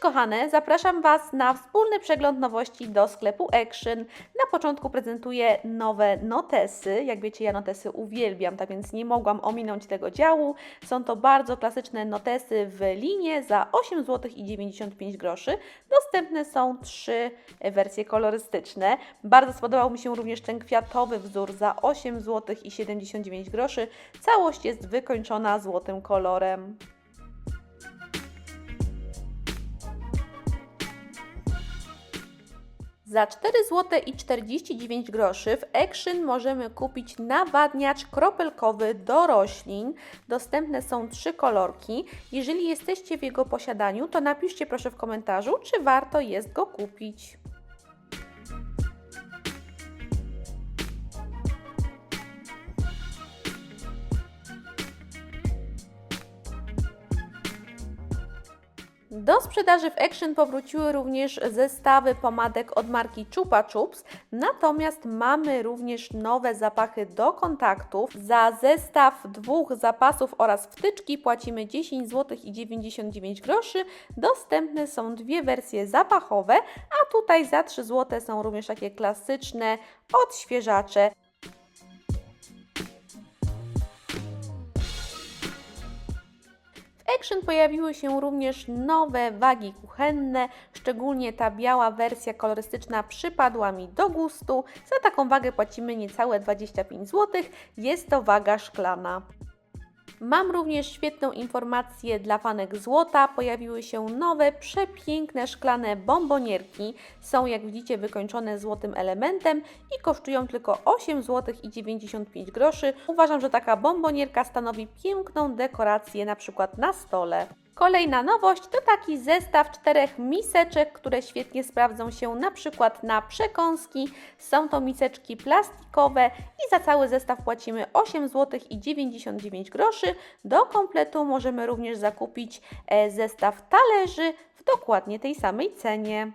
Kochane, zapraszam Was na wspólny przegląd nowości do sklepu Action. Na początku prezentuję nowe notesy. Jak wiecie, ja notesy uwielbiam, tak więc nie mogłam ominąć tego działu. Są to bardzo klasyczne notesy w linie za 8 zł i 95 groszy. Dostępne są trzy wersje kolorystyczne. Bardzo spodobał mi się również ten kwiatowy wzór za 8 zł i 79 groszy. Całość jest wykończona złotym kolorem. Za 4 zł i 49 groszy w Action możemy kupić nawadniacz kropelkowy do roślin. Dostępne są trzy kolorki. Jeżeli jesteście w jego posiadaniu, to napiszcie proszę w komentarzu, czy warto jest go kupić. Do sprzedaży w Action powróciły również zestawy pomadek od marki Chupa Chups, natomiast mamy również nowe zapachy do kontaktów. Za zestaw dwóch zapasów oraz wtyczki płacimy 10 zł i 99 groszy. Dostępne są dwie wersje zapachowe, a tutaj za 3 zł są również takie klasyczne odświeżacze. Action pojawiły się również nowe wagi kuchenne, szczególnie ta biała wersja kolorystyczna przypadła mi do gustu. Za taką wagę płacimy niecałe 25 zł. Jest to waga szklana. Mam również świetną informację dla fanek złota. Pojawiły się nowe, przepiękne szklane bombonierki. Są, jak widzicie, wykończone złotym elementem i kosztują tylko 8 zł i 95 groszy. Uważam, że taka bombonierka stanowi piękną dekorację na przykład na stole. Kolejna nowość to taki zestaw czterech miseczek, które świetnie sprawdzą się na przykład na przekąski. Są to miseczki plastikowe i za cały zestaw płacimy 8 zł i 99 groszy. Do kompletu możemy również zakupić e, zestaw talerzy w dokładnie tej samej cenie.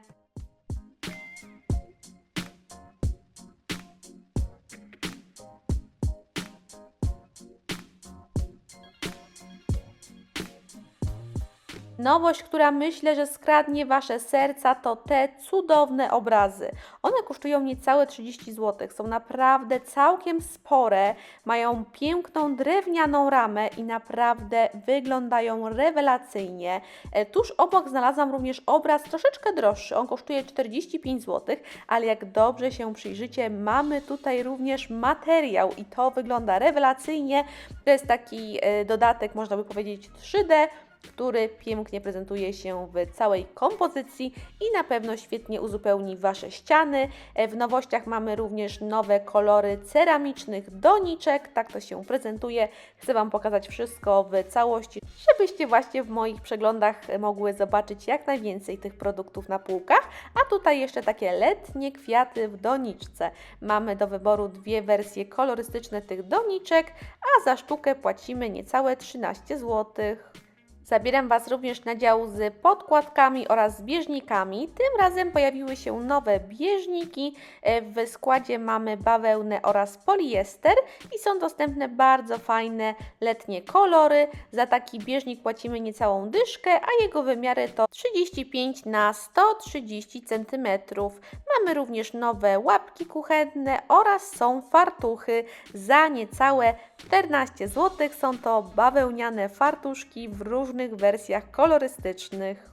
Nowość, która myślę, że skradnie Wasze serca, to te cudowne obrazy. One kosztują niecałe 30 zł, są naprawdę całkiem spore, mają piękną drewnianą ramę i naprawdę wyglądają rewelacyjnie. E, Tuż obok znalazłam również obraz troszeczkę droższy, on kosztuje 45 zł, ale jak dobrze się przyjrzycie, mamy tutaj również materiał i to wygląda rewelacyjnie. To jest taki e, dodatek, można by powiedzieć 3D, który pięknie prezentuje się w całej kompozycji i na pewno świetnie uzupełni Wasze ściany. E, W nowościach mamy również nowe kolory ceramicznych doniczek, tak to się prezentuje. Chcę Wam pokazać wszystko w całości, żebyście właśnie w moich przeglądach mogły zobaczyć jak najwięcej tych produktów na półkach. A tutaj jeszcze takie letnie kwiaty w doniczce. Mamy do wyboru dwie wersje kolorystyczne tych doniczek, a za sztukę płacimy niecałe 13 złotych. Zabieram Was również na dział z podkładkami oraz bieżnikami. Tym razem pojawiły się nowe bieżniki. E, W składzie mamy bawełnę oraz poliester i są dostępne bardzo fajne letnie kolory. Za taki bieżnik płacimy niecałą dyszkę, a jego wymiary to 35 na 130 cm. Mamy również nowe łapki kuchenne oraz są fartuchy za niecałe 14 zł. Są to bawełniane fartuszki w różnych wersjach kolorystycznych.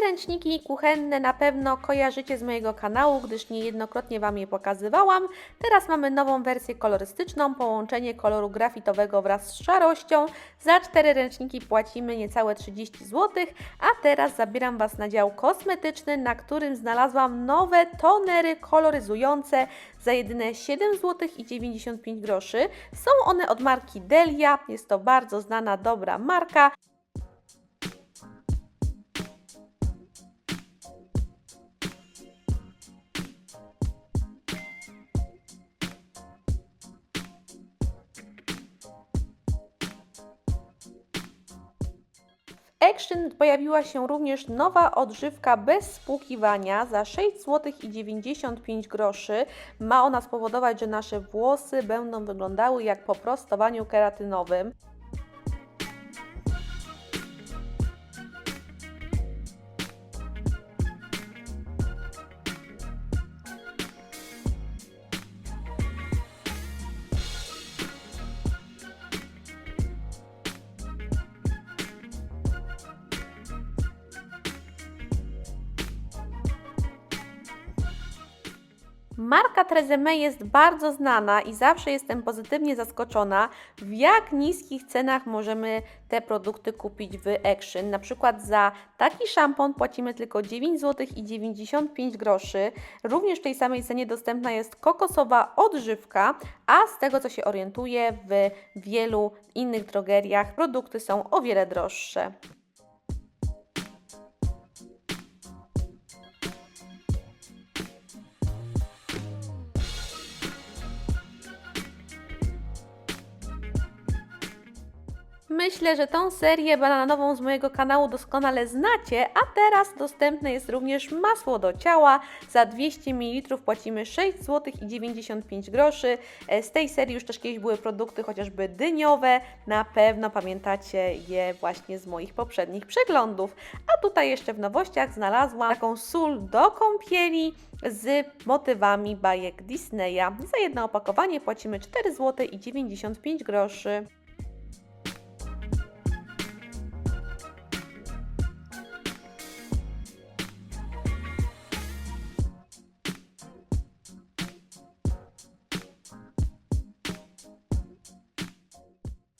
Te ręczniki kuchenne na pewno kojarzycie z mojego kanału, gdyż niejednokrotnie Wam je pokazywałam. Teraz mamy nową wersję kolorystyczną, połączenie koloru grafitowego wraz z szarością. Za cztery ręczniki płacimy niecałe 30 zł, a teraz zabieram Was na dział kosmetyczny, na którym znalazłam nowe tonery koloryzujące za jedyne 7 zł i 95 groszy. Są one od marki Delia, jest to bardzo znana, dobra marka. Action pojawiła się również nowa odżywka bez spłukiwania za 6 zł i 95 groszy. Ma ona spowodować, że nasze włosy będą wyglądały jak po prostowaniu keratynowym. Marka Trezeme jest bardzo znana i zawsze jestem pozytywnie zaskoczona, w jak niskich cenach możemy te produkty kupić w Action. Na przykład za taki szampon płacimy tylko 9 zł i 95 groszy. Również w tej samej cenie dostępna jest kokosowa odżywka, a z tego co się orientuję w wielu innych drogeriach produkty są o wiele droższe. Myślę, że tą serię bananową z mojego kanału doskonale znacie, a teraz dostępne jest również masło do ciała. Za 200 ml płacimy 6 zł i 95 groszy. E, Z tej serii już też kiedyś były produkty chociażby dyniowe. Na pewno pamiętacie je właśnie z moich poprzednich przeglądów. A tutaj jeszcze w nowościach znalazłam taką sól do kąpieli z motywami bajek Disneya. Za jedno opakowanie płacimy 4 zł i 95 groszy.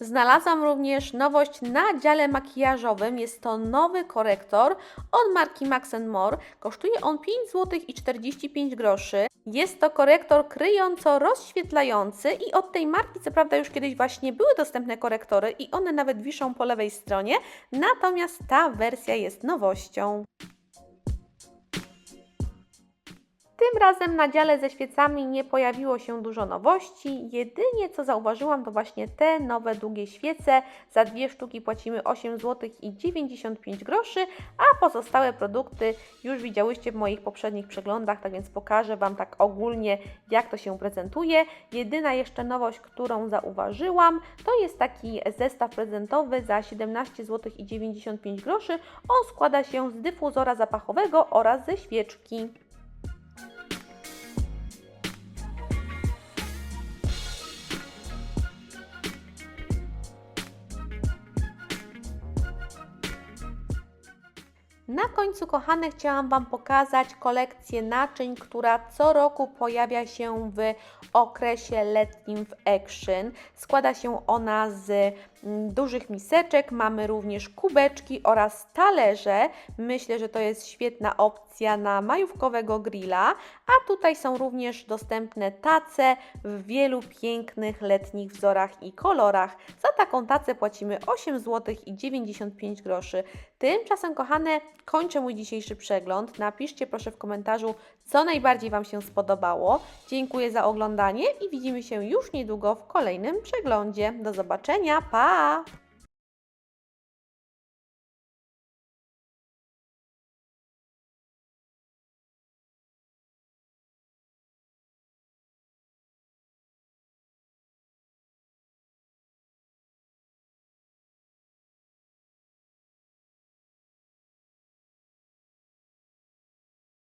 Znalazłam również nowość na dziale makijażowym. Jest to nowy korektor od marki Max More. Kosztuje on 5 zł i 45 groszy. Jest to korektor kryjąco-rozświetlający i od tej marki co prawda już kiedyś właśnie były dostępne korektory i one nawet wiszą po lewej stronie, natomiast ta wersja jest nowością. Tym razem na dziale ze świecami nie pojawiło się dużo nowości. Jedynie co zauważyłam to właśnie te nowe długie świece. Za dwie sztuki płacimy 8 zł i 95 groszy, a pozostałe produkty już widziałyście w moich poprzednich przeglądach, tak więc pokażę Wam tak ogólnie jak to się prezentuje. Jedyna jeszcze nowość, którą zauważyłam, to jest taki zestaw prezentowy za 17 zł i 95 groszy. On składa się z dyfuzora zapachowego oraz ze świeczki. Na końcu, kochane, chciałam Wam pokazać kolekcję naczyń, która co roku pojawia się w okresie letnim w Action. Składa się ona z dużych miseczek, mamy również kubeczki oraz talerze. Myślę, że to jest świetna opcja na majówkowego grilla, a tutaj są również dostępne tace w wielu pięknych letnich wzorach i kolorach. Za taką tacę płacimy 8 zł i 95 groszy. Tymczasem, kochane, kończę mój dzisiejszy przegląd. Napiszcie proszę w komentarzu, co najbardziej Wam się spodobało. Dziękuję za oglądanie i widzimy się już niedługo w kolejnym przeglądzie. Do zobaczenia, pa! Bye.